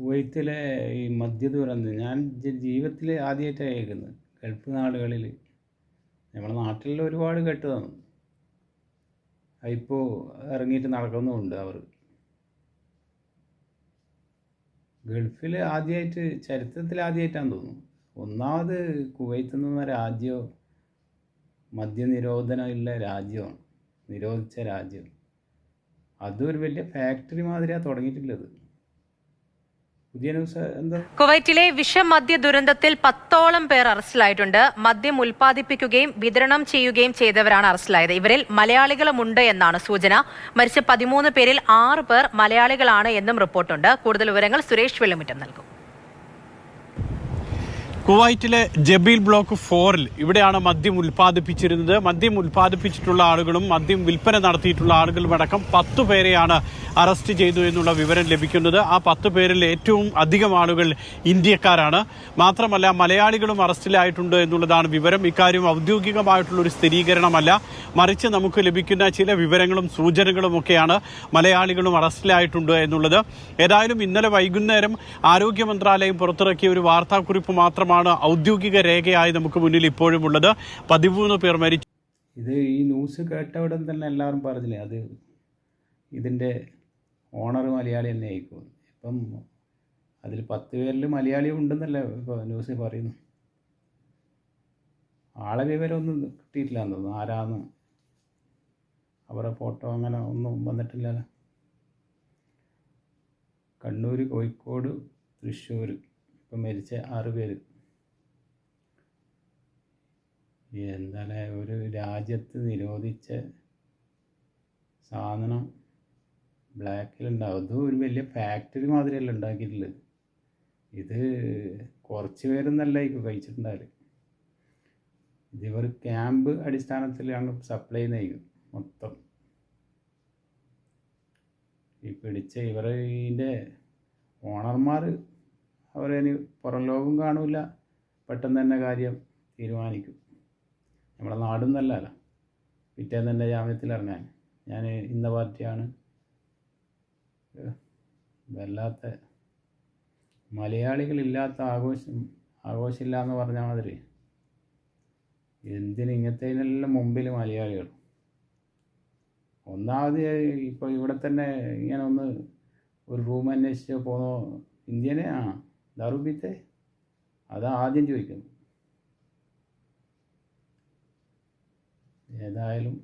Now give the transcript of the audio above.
കുവൈത്തിലെ ഈ മദ്യദുരന്തം ഞാൻ ജീവിതത്തിൽ ആദ്യമായിട്ടാണ് കേൾക്കുന്നത്. ഗൾഫ് നാടുകളിൽ നമ്മുടെ നാട്ടിൽ ഒരുപാട് കേട്ടതാണ്. അതിപ്പോൾ ഇറങ്ങിയിട്ട് നടക്കുന്നുമുണ്ട് അവർ ഗൾഫിൽ ആദ്യമായിട്ട് ചരിത്രത്തിൽ ആദ്യമായിട്ടാണെന്ന് തോന്നുന്നു. ഒന്നാമത് കുവൈത്ത് എന്ന രാജ്യം മദ്യനിരോധനമുള്ള രാജ്യമാണ്. നിരോധിച്ച രാജ്യം. അതൊരു വലിയ ഫാക്ടറി മാതിരിയാണ് തുടങ്ങിയിട്ടുള്ളത്. കുവൈറ്റിലെ വിഷമദ്യ ദുരന്തത്തിൽ പത്തോളം പേർ അറസ്റ്റിലായിട്ടുണ്ട്. മദ്യം ഉൽപ്പാദിപ്പിക്കുകയും വിതരണം ചെയ്യുകയും ചെയ്തവരാണ് അറസ്റ്റിലായത്. ഇവരിൽ മലയാളികളുമുണ്ട് എന്നാണ് സൂചന. മരിച്ച പതിമൂന്ന് പേരിൽ ആറ് പേർ മലയാളികളാണ് എന്നും റിപ്പോർട്ടുണ്ട്. കൂടുതൽ വിവരങ്ങൾ സുരേഷ് വെള്ളുമുറ്റം നൽകും. കുവൈറ്റിലെ ജബീൽ ബ്ലോക്ക് ഫോറിൽ ഇവിടെയാണ് മദ്യം ഉൽപ്പാദിപ്പിച്ചിരുന്നത്. മദ്യം ഉൽപ്പാദിപ്പിച്ചിട്ടുള്ള ആളുകളും മദ്യം വിൽപ്പന നടത്തിയിട്ടുള്ള ആളുകളും അടക്കം പത്തു പേരെയാണ് അറസ്റ്റ് ചെയ്തു എന്നുള്ള വിവരം ലഭിക്കുന്നത് ആ പത്ത് പേരിൽ ഏറ്റവും അധികം ആളുകൾ ഇന്ത്യക്കാരാണ്. മാത്രമല്ല മലയാളികളും അറസ്റ്റിലായിട്ടുണ്ട് എന്നുള്ളതാണ് വിവരം. ഇക്കാര്യം ഔദ്യോഗികമായിട്ടുള്ള ഒരു സ്ഥിരീകരണമല്ല. മറിച്ച് നമുക്ക് ലഭിക്കുന്ന ചില വിവരങ്ങളും സൂചനകളും ഒക്കെയാണ് മലയാളികളും അറസ്റ്റിലായിട്ടുണ്ട് എന്നുള്ളത്. ഏതായാലും ഇന്നലെ വൈകുന്നേരം ആരോഗ്യ മന്ത്രാലയം പുറത്തിറക്കിയ ഒരു വാർത്താക്കുറിപ്പ് മാത്രമാണ് ഔദ്യോഗിക രേഖയായി നമുക്ക് മുന്നിൽ ഇപ്പോഴും ഉള്ളത്. പതിമൂന്ന് പേർ മരിച്ചു. ഇത് ഈ ന്യൂസ് കേട്ട ഉടൻ തന്നെ എല്ലാവരും പറഞ്ഞില്ലേ? അത് ഇതിന്റെ ഓണർ മലയാളി തന്നെ ആയിരിക്കും ഇപ്പം അതിൽ പത്ത് പേരിൽ മലയാളി ഉണ്ടെന്നല്ലേ ഇപ്പോൾ ന്യൂസിൽ പറയുന്നു ആളെ വിവരമൊന്നും കിട്ടിയിട്ടില്ല എന്ന് തോന്നുന്നു. ആരാന്ന്? അവരുടെ ഫോട്ടോ അങ്ങനെ ഒന്നും വന്നിട്ടില്ലല്ലോ. കണ്ണൂർ കോഴിക്കോട് തൃശ്ശൂർ ഇപ്പം മരിച്ച ആറ് പേര്. എന്താണ് ഒരു രാജ്യത്ത് നിരോധിച്ച സാധനം ബ്ലാക്കിലുണ്ടാവും അതും ഒരു വലിയ ഫാക്ടറി മാതിരിയല്ല ഉണ്ടാക്കിയിട്ടുള്ളത്. ഇത് കുറച്ച് പേരൊന്നല്ല ഈ കഴിച്ചിട്ടുണ്ടാവില്ല ഇതിവർ ക്യാമ്പ് ക്യാമ്പ് അടിസ്ഥാനത്തിലാണ് സപ്ലൈ ചെയ്യുന്നത് മൊത്തം. ഈ പിടിച്ച ഇതിന്റെ ഓണർമാർ അവരതിന് പുറം ലോകം കാണില്ല പെട്ടെന്ന് തന്നെ കാര്യം തീരുമാനിക്കും. നമ്മുടെ നാടും നല്ലതല്ല പിറ്റേന്ന് തന്നെ ജാമ്യത്തിൽ ഇറങ്ങാൻ ഞാൻ ഇന്ന പാർട്ടിയാണ്. വല്ലാത്ത മലയാളികളില്ലാത്ത ആഘോഷം ആഘോഷമില്ല എന്ന് പറഞ്ഞ മാതിരി എന്തിന് ഇങ്ങനത്തേനെല്ലാം മുമ്പിൽ മലയാളികൾ? ഒന്നാമത് ഇപ്പോൾ ഇവിടെ തന്നെ ഇങ്ങനെ ഒന്ന് ഒരു റൂം അന്വേഷിച്ച് പോന്നോ? ഇന്ത്യനെ? ആ ദാറുബീത്തെ? അതാ ആദ്യം ചോദിക്കുന്നത് ഏതായാലും